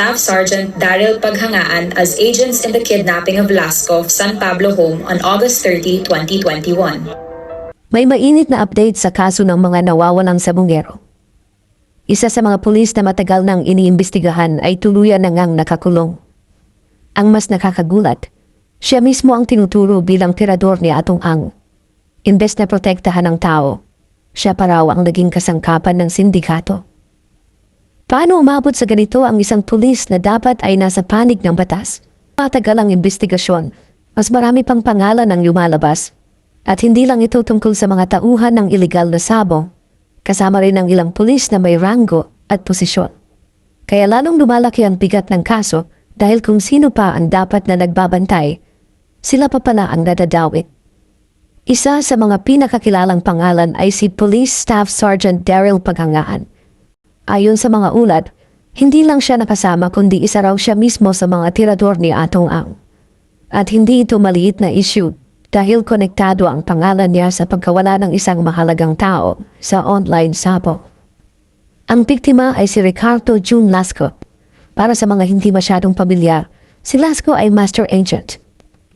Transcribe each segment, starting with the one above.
Staff Sergeant Daryl Paghangaan as agents in the kidnapping of Lasco of San Pablo home on August 30, 2021. May mainit na update sa kaso ng mga nawawalang sabungero. Isa sa mga pulis na matagal nang iniimbestigahan ay tuluyan na nakakulong. Ang mas nakakagulat, siya mismo ang tinuturo bilang tirador ni Atong Ang. Imbes na protektahan ng tao, siya pa raw ang naging kasangkapan ng sindikato. Paano umabot sa ganito ang isang pulis na dapat ay nasa panig ng batas? Matagal ang investigasyon, mas marami pang pangalan ang lumalabas at hindi lang ito tungkol sa mga tauhan ng ilegal na sabong, kasama rin ang ilang pulis na may ranggo at posisyon. Kaya lalong lumalaki ang bigat ng kaso dahil kung sino pa ang dapat na nagbabantay, sila pa pala ang nadadawit. Isa sa mga pinakakilalang pangalan ay si Police Staff Sergeant Daryl Paghangaan. Ayon sa mga ulat, hindi lang siya nakasama kundi isa raw siya mismo sa mga tirador ni Atong Ang. At hindi ito maliit na issue dahil konektado ang pangalan niya sa pagkawala ng isang mahalagang tao sa online sapo. Ang biktima ay si Ricardo June Lasco. Para sa mga hindi masyadong pamilyar, si Lasco ay master agent.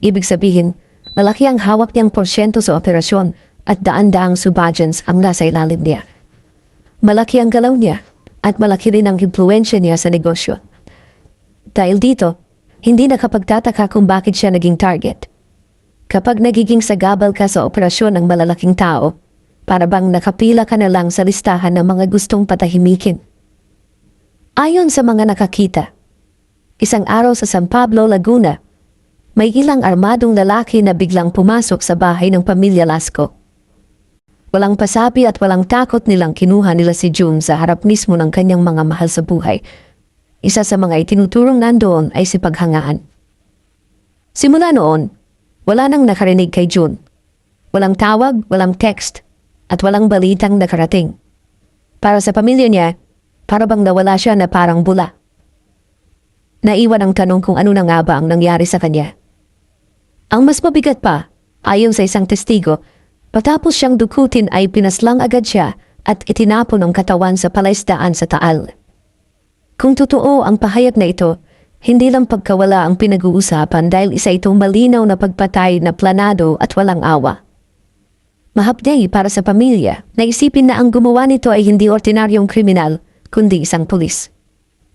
Ibig sabihin, malaki ang hawak niyang porsyento sa operasyon at daan-daang subagents ang nasa ilalim niya. Malaki ang galaw niya at malaki rin ang impluensya niya sa negosyo. Dahil dito, hindi nakapagtataka kung bakit siya naging target. Kapag nagiging sagabal ka sa operasyon ng malalaking tao, para bang nakapila ka na lang sa listahan ng mga gustong patahimikin. Ayon sa mga nakakita, isang araw sa San Pablo, Laguna, may ilang armadong lalaki na biglang pumasok sa bahay ng pamilya Lasco. Walang pasabi at walang takot nilang kinuha nila si June sa harap mismo ng kanyang mga mahal sa buhay. Isa sa mga itinuturong nandoon ay si Paghangaan. Simula noon, wala nang nakarinig kay June. Walang tawag, walang text, at walang balitang nakarating. Para sa pamilya niya, para bang nawala siya na parang bula. Naiwan ang tanong kung ano na nga ba ang nangyari sa kanya. Ang mas mabigat pa, ayon sa isang testigo, patapos siyang dukutin ay pinaslang agad siya at itinapon ang katawan sa palaisdaan sa Taal. Kung totoo ang pahayag na ito, hindi lang pagkawala ang pinag-uusapan dahil isa itong malinaw na pagpatay na planado at walang awa. Mahapday para sa pamilya na isipin na ang gumawa nito ay hindi ordinaryong kriminal, kundi isang pulis.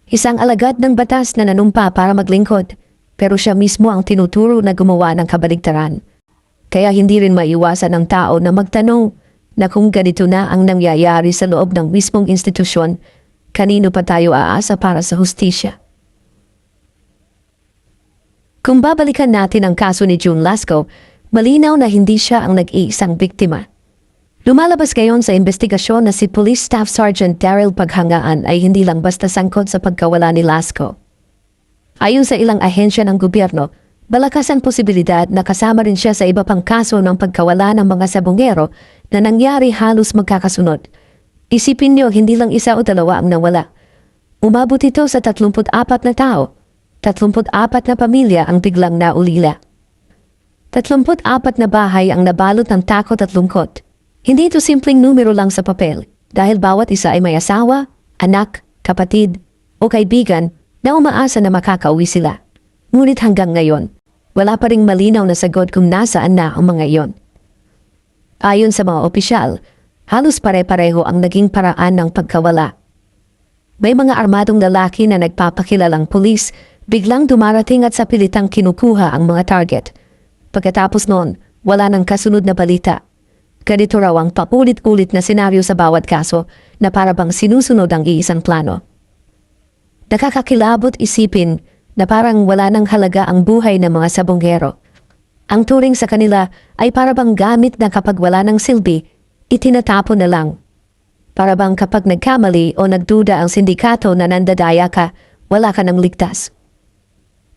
Isang alagad ng batas na nanumpa para maglingkod, pero siya mismo ang tinuturo na gumawa ng kabaligtaran. Kaya hindi rin maiwasan ng tao na magtanong na kung ganito na ang nangyayari sa loob ng mismong institusyon, kanino pa tayo aasa para sa hustisya? Kung babalikan natin ang kaso ni June Lasco, malinaw na hindi siya ang nag-iisang biktima. Lumalabas ngayon sa investigasyon na si Police Staff Sergeant Daryl Paghangaan ay hindi lang basta sangkot sa pagkawala ni Lasco. Ayon sa ilang ahensya ng gobyerno, balakas ang posibilidad na kasama rin siya sa iba pang kaso ng pagkawala ng mga sabongero na nangyari halos magkakasunod. Isipin niyo hindi lang isa o dalawa ang nawala. Umabot ito sa 34 na tao. 34 na pamilya ang biglang naulila. 34 na bahay ang nabalot ng takot at lungkot. Hindi ito simpleng numero lang sa papel dahil bawat isa ay may asawa, anak, kapatid o kaibigan na umaasa na makakauwi sila. Ngunit hanggang ngayon, wala pa ring malinaw na sagot kung nasaan na ang mga iyon. Ayon sa mga opisyal, halos pare-pareho ang naging paraan ng pagkawala. May mga armadong lalaki na nagpapakilalang pulis biglang dumarating at sa pilitang kinukuha ang mga target. Pagkatapos noon, wala nang kasunod na balita. Ganito raw ang paulit-ulit na senaryo sa bawat kaso na para bang sinusunod ang iisang plano. Nakakakilabot isipin na parang wala nang halaga ang buhay ng mga sabonggero. Ang turing sa kanila ay para bang gamit na kapag wala ng silbi, itinatapon na lang. Para bang kapag nagkamali o nagduda ang sindikato na nandadaya ka, wala ka nang ligtas.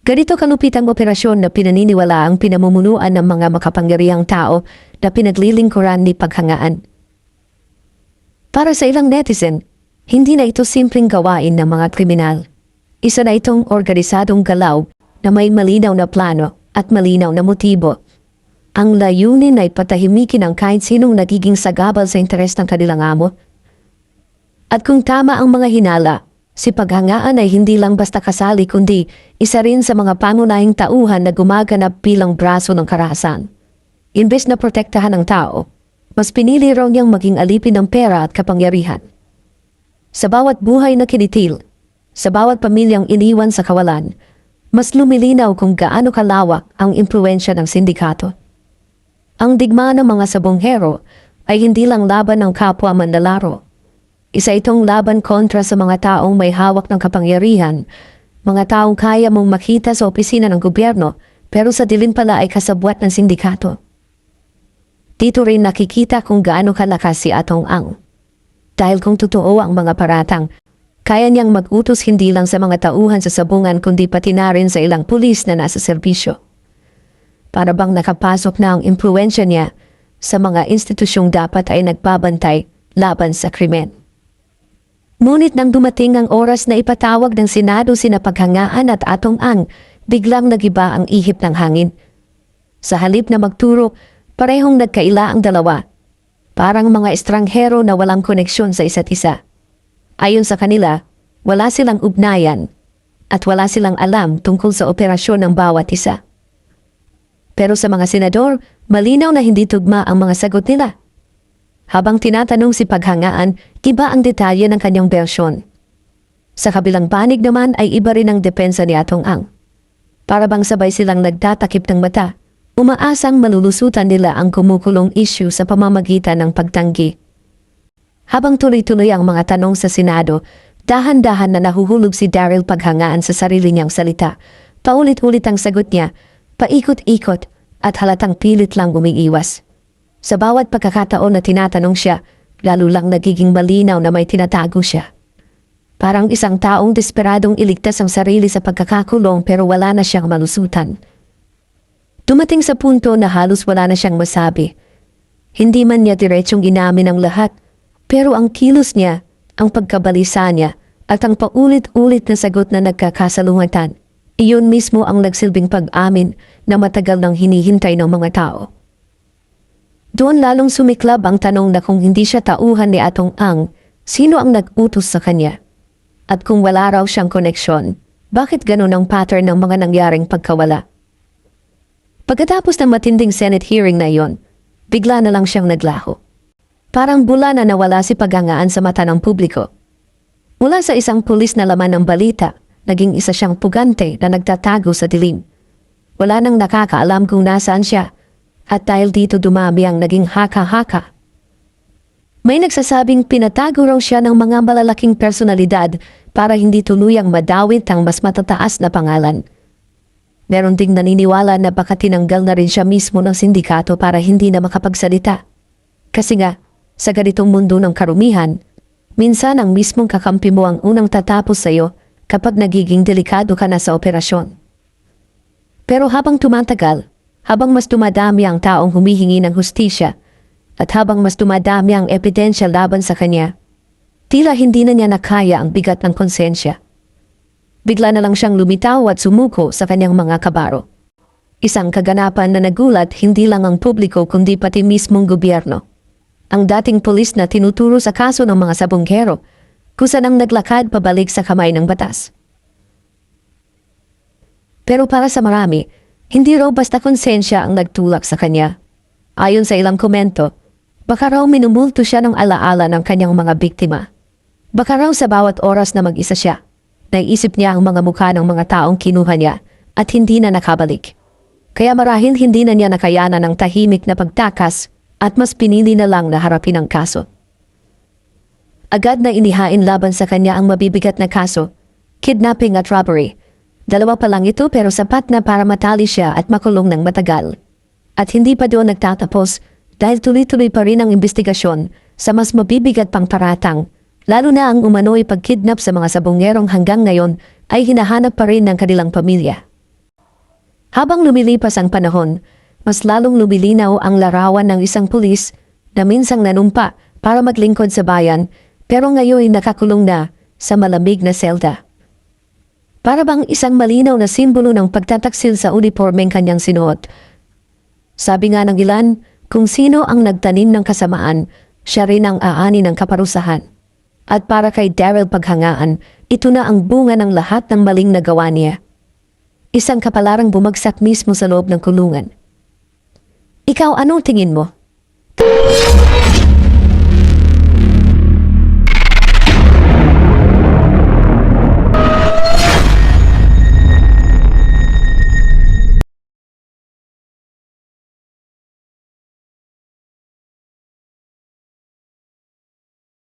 Ganito kalupitang operasyon na pinaniniwala ang pinamumunuan ng mga makapangyarihang tao na pinaglilingkuran ni paghangaan. Para sa ilang netizen, hindi na ito simpleng gawain ng mga kriminal. Isa na itong organisadong galaw na may malinaw na plano at malinaw na motibo. Ang layunin ay patahimikin ang kahit sinong nagiging sagabal sa interes ng kanilang amo. At kung tama ang mga hinala, Si paghangaan ay hindi lang basta kasali kundi isa rin sa mga pangunahing tauhan na gumaganap bilang braso ng karahasan. Imbes na protektahan ng tao, mas pinili raw niyang maging alipin ng pera at kapangyarihan. Sa bawat buhay na kinitil, sa bawat pamilyang iniwan sa kawalan, mas lumilinaw kung gaano kalawak ang impluensya ng sindikato. Ang digma ng mga sabonghero ay hindi lang laban ng kapwa manlalaro. Isa itong laban kontra sa mga taong may hawak ng kapangyarihan, mga taong kaya mong makita sa opisina ng gobyerno pero sa dilim pala ay kasabwat ng sindikato. Dito rin nakikita kung gaano kalakas si Atong Ang. Dahil kung totoo ang mga paratang, kaya niyang mag-utos hindi lang sa mga tauhan sa sabungan kundi pati na rin sa ilang pulis na nasa serbisyo. Para bang nakapasok na ang impluensya niya sa mga institusyong dapat ay nagbabantay laban sa krimen. Ngunit nang dumating ang oras na ipatawag ng Senado sina Paghangaan at Atong Ang, biglang nagiba ang ihip ng hangin. Sa halip na magturo, parehong nagkaila ang dalawa. Parang mga estranghero na walang koneksyon sa isa't isa. Ayon sa kanila, wala silang ugnayan at wala silang alam tungkol sa operasyon ng bawat isa. Pero sa mga senador, malinaw na hindi tugma ang mga sagot nila. Habang tinatanong si Paghangaan, iba ang detalye ng kanyang bersyon. Sa kabilang panig naman ay iba rin ang depensa ni Atong Ang. Para bang sabay silang nagtatakip ng mata, umaasang malulusutan nila ang kumukulong issue sa pamamagitan ng pagtanggi. Habang tuloy-tuloy ang mga tanong sa Senado, dahan-dahan na nahuhulog si Daryl Paghangaan sa sarili niyang salita. Paulit-ulit ang sagot niya, paikot-ikot at halatang pilit lang umiiwas. Sa bawat pagkakataon na tinatanong siya, lalo lang nagiging malinaw na may tinatago siya. Parang isang taong desperadong iligtas ang sarili sa pagkakakulong pero wala na siyang malusutan. Dumating sa punto na halos wala na siyang masabi. Hindi man niya diretsong inamin ang lahat, pero ang kilos niya, ang pagkabalisa niya, at ang paulit-ulit na sagot na nagkakasalungatan, iyon mismo ang nagsilbing pag-amin na matagal nang hinihintay ng mga tao. Doon lalong sumiklab ang tanong na kung hindi siya tauhan ni Atong Ang, sino ang nag-utos sa kanya? At kung wala raw siyang koneksyon, bakit ganun ang pattern ng mga nangyaring pagkawala? Pagkatapos ng matinding Senate hearing na iyon, bigla na lang siyang naglaho. Parang bula na nawala si paghangaan sa mata ng publiko. Mula sa isang pulis na laman ng balita, naging isa siyang pugante na nagtatago sa dilim. Wala nang nakakaalam kung nasaan siya, at dahil dito dumami ang naging haka-haka. May nagsasabing pinatago raw siya ng mga malalaking personalidad para hindi tuluyang madawit ang mas matataas na pangalan. Meron ding naniniwala na baka tinanggal na rin siya mismo ng sindikato para hindi na makapagsalita. Kasi nga, sa ganitong mundo ng karumihan, minsan ang mismong kakampi mo ang unang tatapos sa iyo kapag nagiging delikado ka na sa operasyon. Pero habang tumatagal, habang mas dumadami ang taong humihingi ng hustisya, at habang mas dumadami ang ebidensya laban sa kanya, tila hindi na niya nakaya ang bigat ng konsensya. Bigla na lang siyang lumitaw at sumuko sa kanyang mga kabaro. Isang kaganapan na nagulat hindi lang ang publiko kundi pati mismong gobyerno. Ang dating polis na tinuturo sa kaso ng mga sabongkero, kusa nang naglakad pabalik sa kamay ng batas. Pero para sa marami, hindi raw basta konsensya ang nagtulak sa kanya. Ayon sa ilang komento, baka raw minumulto siya ng alaala ng kanyang mga biktima. Baka raw sa bawat oras na mag-isa siya, naisip niya ang mga mukha ng mga taong kinuha niya at hindi na nakabalik. Kaya marahil hindi na niya nakayanan ng tahimik na pagtakas at mas pinili na lang na harapin ang kaso. Agad na inihain laban sa kanya ang mabibigat na kaso, kidnapping at robbery. Dalawa pa lang ito pero sapat na para matali siya at makulong ng matagal. At hindi pa doon nagtatapos dahil tuloy-tuloy pa rin ang investigasyon sa mas mabibigat pang paratang, lalo na ang umano'y pagkidnap sa mga sabongerong hanggang ngayon ay hinahanap pa rin ng kanilang pamilya. Habang lumilipas ang panahon, mas lalong lumilinaw ang larawan ng isang pulis na minsang nanumpa para maglingkod sa bayan pero ngayon nakakulong na sa malamig na selda. Para bang isang malinaw na simbolo ng pagtataksil sa uniformeng kanyang sinuot. Sabi nga ng ilan, kung sino ang nagtanim ng kasamaan, siya rin ang aani ng kaparusahan. At para kay Daryl Paghangaan, ito na ang bunga ng lahat ng maling nagawa niya. Isang kapalarang bumagsak mismo sa loob ng kulungan. Ikaw, anong tingin mo?